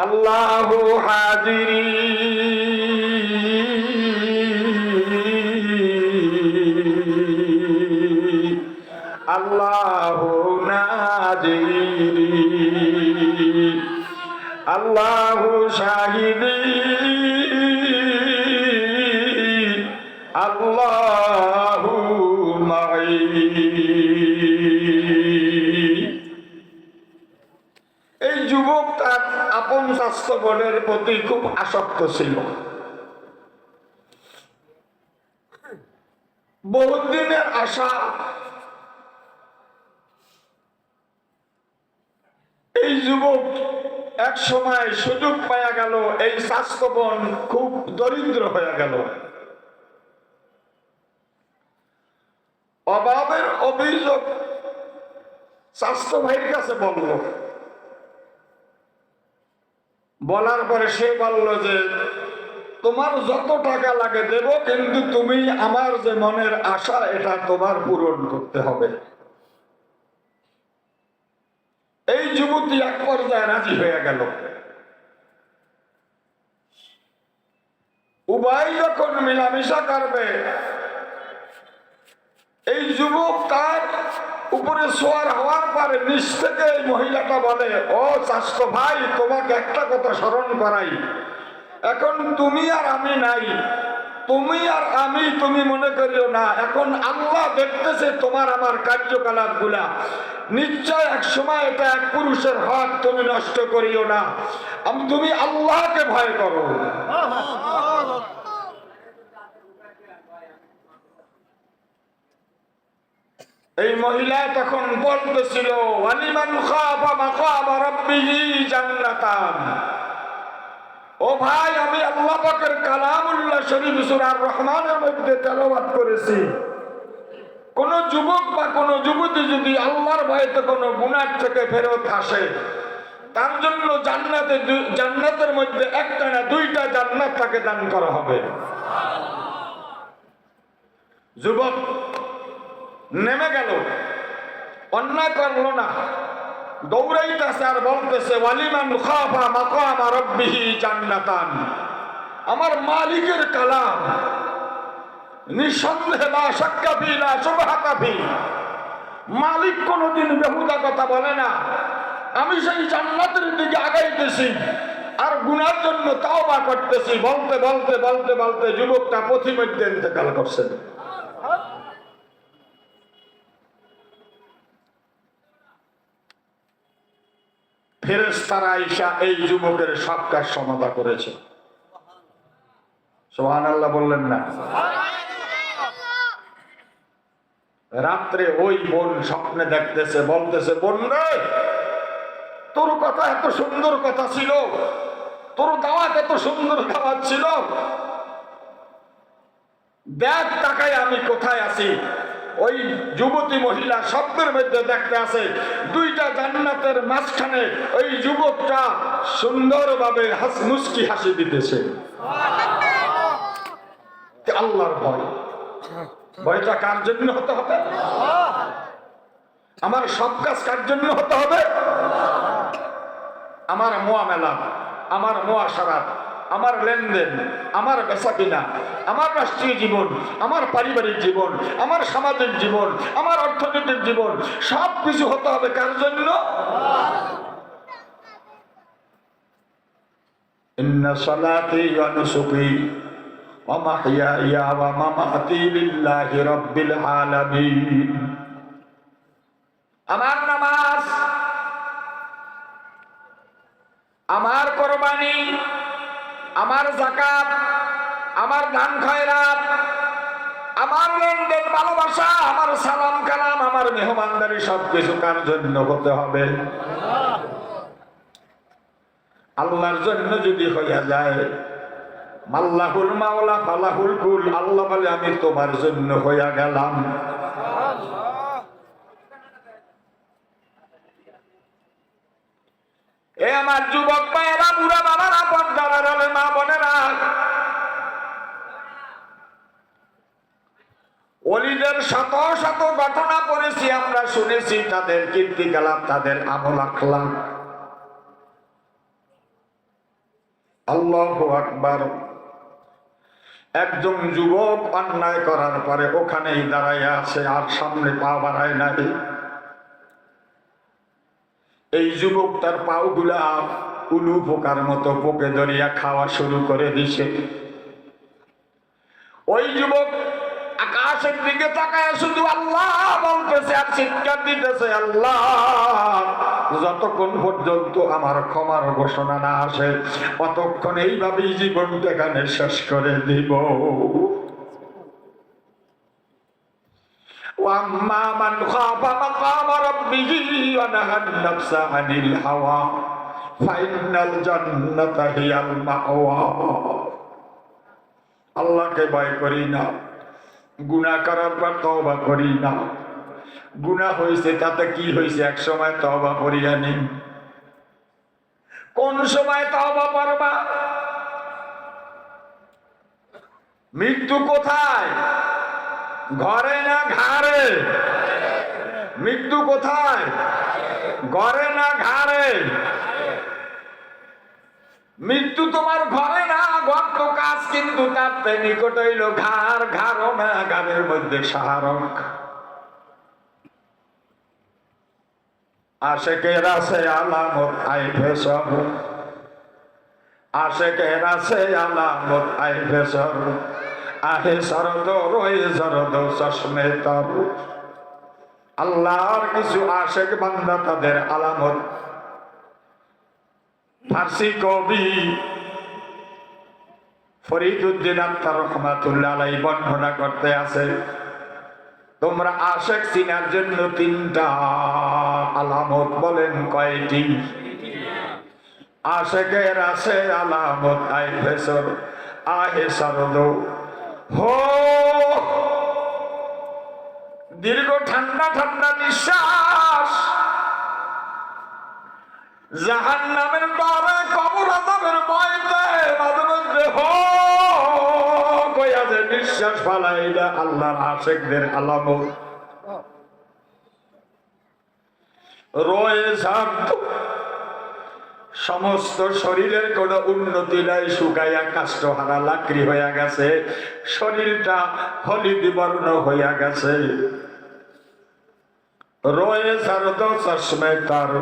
আল্লাহ হাজিরি। আল্লাহ নাজিরি। আল্লাহ শাহিদি। আসক্ত ছিল বহুত দিনের আশা এই যুবক এক সময় সুযোগ পাওয়া গেল, এই স্বাস্থ্যবন, খুব দরিদ্র হয়ে গেল। অভাবের অভিযোগ স্বাস্থ্য ভাইয়ের কাছে বলল বলার পরে সে বলল যে, তোমার যত টাকা লাগে দেব, কিন্তু তুমি আমার যে মনের আশা, এটা তোমার পূরণ করতে হবে। এই যুবতী এক পর্যায়ে রাজি হয়ে গেল। উভয় যখন মিলামিশা করবে, এই যুবক তার উপরে শোয়ার হওয়ার পরে নিচ থেকে এই মহিলাটা বলে, ও স্বাস্থ্য ভাই, তোমাকে একটা কথা স্মরণ করাই। এখন তুমি আর আমি নাই। তুমি আর আমি, তুমি মনে করিও না, এখন আল্লাহ দেখতেছে তোমার আমার কার্যকলাপগুলা নিশ্চয় এক সময় এটা এক পুরুষের হক তুমি নষ্ট করিও না। তুমি আল্লাহকে ভয় করো। এই মহিলা তখন বলতেছিল ওয়ালিমান খাফা মাকামা রাব্বিহি জান্নাতান। ও ভাই আমি আল্লাহ পাকের কালামুল্লাহ শরীফ সূরা রহমানের মধ্যে তেলাওয়াত করেছি। কোন যুবক বা কোন যুবতী যদি আল্লাহর ভয়তে কোনো গুনাহ থেকে ফেরত আসে তার জন্য জান্নাতে জান্নাতের মধ্যে একটা না দুইটা জান্নাত তাকে দান করা হবে। যুবক নেমে গেল। অন্যায় করল না। দৌড়াইতেছে আর বলতেছে, ওয়ালিমান খাফা মাকামা রাব্বিহি জান্নাতান। আমার মালিকের কালাম। নিঃসন্দেহে ফি, লা শুবহাতা ফি। মালিক কোনোদিন বেহুদা কথা বলে না। আমি সেই জান্নাতের দিকে আগাইতেছি আর গুনার জন্য তাও বা করতেছি। বলতে বলতে বলতে বলতে যুবকটা পথিমধ্যে ইন্তেকাল করছেন ফেরেস্তারা ঈশা এই যুবকের সব কাজ সমাধা করেছে। সোহান আল্লাহ বললেন না। রাত্রে ওই বোন স্বপ্নে দেখতেছে, বলতেছে বোন তোর কথা এত সুন্দর কথা ছিল, তোর দাওয়াত এত সুন্দর দাওয়াত ছিল। দেখ তাকায় আমি কোথায় আছি। ওই যুবতী মহিলা শব্দের মধ্যে দেখতে আছে দুইটা জান্নাতের মাঝখানে ওই যুবকটা সুন্দরভাবে হাস মুস্কি হাসি দিতেছে। আল্লাহর ভয়। ভয়টা কার জন্য হতে হবে? আমার সব কাজ কার জন্য হতে হবে? আমার মোয়া মেলা আমার মোয়াশারাত আমার লেনদেন আমার বেচা কিনা আমার রাষ্ট্রীয় জীবন আমার পারিবারিক জীবন আমার সামাজিক জীবন আমার অর্থনৈতিক জীবন সব কিছু হতে হবে কার জন্য إن صلاتي ونسكي ومحياي ومماتي لله رب العالمين আমার নামাজ আমার কোরবানি আমার জাকাত, আমার দান খয়রাত, আমার লেনদেন ভালোবাসা, আমার সালাম কালাম, আমার মেহমানদারি সবকিছু কার জন্য হতে হবে? আল্লাহর জন্য যদি হইয়া যায়, মাল্লাহুল মাওলা, ফালাহুল কুল আল্লাহ বলে, আমি তোমার জন্য হইয়া গেলাম। এ আমার যুবক ভাইয়েরা বুড়া বাবারা পর্দারা মা বোনেরা। অলিদের শত শত ঘটনা পড়েছি, আমরা শুনেছি, তাদের তাদের আমল আল্লাহ আকবার। একজন যুবক অন্যায় করার পরে ওখানেই দাঁড়াইয়া আছে, আর সামনে পা বাড়ায় নাই। এই যুবক তার পাওগুলা উলু পোকার মতো পোকে ধরিয়া খাওয়া শুরু করে দিছে ওই যুবক আকাশের দিকে তাকায় শুধু আল্লাহ বলতেছে আর চিৎকার দিতেছে আল্লাহ যতক্ষণ পর্যন্ত আমার ক্ষমার ঘোষণা না আসে ততক্ষণ এইভাবেই জীবনটা এখানে শেষ করে দিব واما من خاف مقام ربه ونهى النفس عن الهوى ফাইনাল আল্লাহকে ভয় করি না গুণা করার পর তবা করি না। গুণা হয়েছে তাতে কি হয়েছে এক সময় তবা করিয়া নিন। কোন সময় তবা পারবা মৃত্যু কোথায়? ঘরে না ঘাড়ে? মৃত্যু কোথায়? ঘরে না ঘাড়ে? মৃত্যু তোমার ঘরে না ঘর তো কাজ কিন্তু তার নিকট হইল ঘাড়, ঘাড়ও না, ঘাড়ের মধ্যে সাহারক আশেকের আছে আলামত আইফে সব। আশেকের আছে আলামত আইফে সব। আহে শরদ রয়ে শরদ তর আল্লাহর কিছু আশেক বান্দা তাদের আলামত ফার্সি কবি ফরিদুদ্দিন আত্মার রহমাতুল্লাহ বর্ণনা করতে আছে, তোমরা আশেক চিনার জন্য তিনটা আলামত বলেন কয়টি? আশেকের আছে আলামত, আই আহে শরদ হো! দীর্ঘ ঠান্ডা ঠান্ডা নিঃশ্বাস জাহান নামের কবর আজাবের নিঃশ্বাস আল্লাহর আশেকদের সমস্ত শরীরের কোনো উন্নতি নাই, শুকাইয়া কাষ্ট হারা লাকড়ি হইয়া গেছে, শরীরটা হলিদ বর্ণ হইয়া গেছে। রয়ে সারদ চশমে তার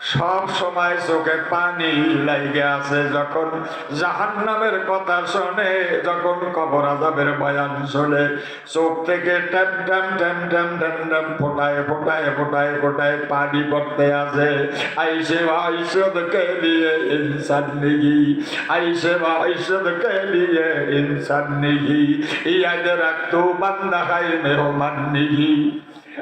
সব সময় চোখে পানি লাইগে আছে যখন জাহান নামের কথা শোনে, যখন কবর আজাবের বয়ান শোনে, চোখ থেকে ট্যাম ট্যাম ট্যাম ট্যাম ট্যাম ট্যাম ফোটায় ফোটায় ফোটায় ফোটায় পানি পড়তে আছে আইসে আইসদ কে লিয়ে ইনসান নিগি আইসে আইসদ কে লিয়ে ইনসান নিগি ইয়াদ রাখতো বান্দা খাই মেহমান নিগি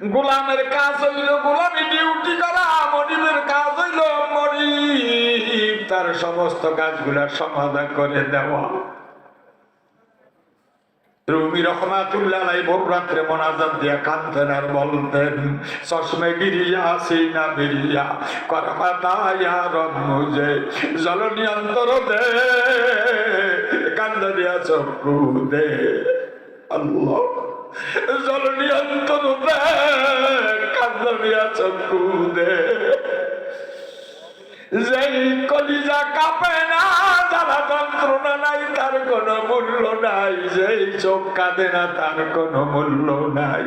গোলামের কাজ হইল গোলামি ডিউটি করা, মনিবের কাজ হইল মনিব। তার সমস্ত কাজগুলার সমাধান করে দেওয়া। মোনাজাত দিয়া গিরিয়া বিরিয়া নিয়ন্ত্র দে দে। আল্লাহ দিয়া চক্ষু দে যেই কলিজা কাঁপে না যারা যন্ত্রণা নাই, তার কোনো মূল্য নাই। যেই চোখ কাঁদে না, তার কোনো মূল্য নাই।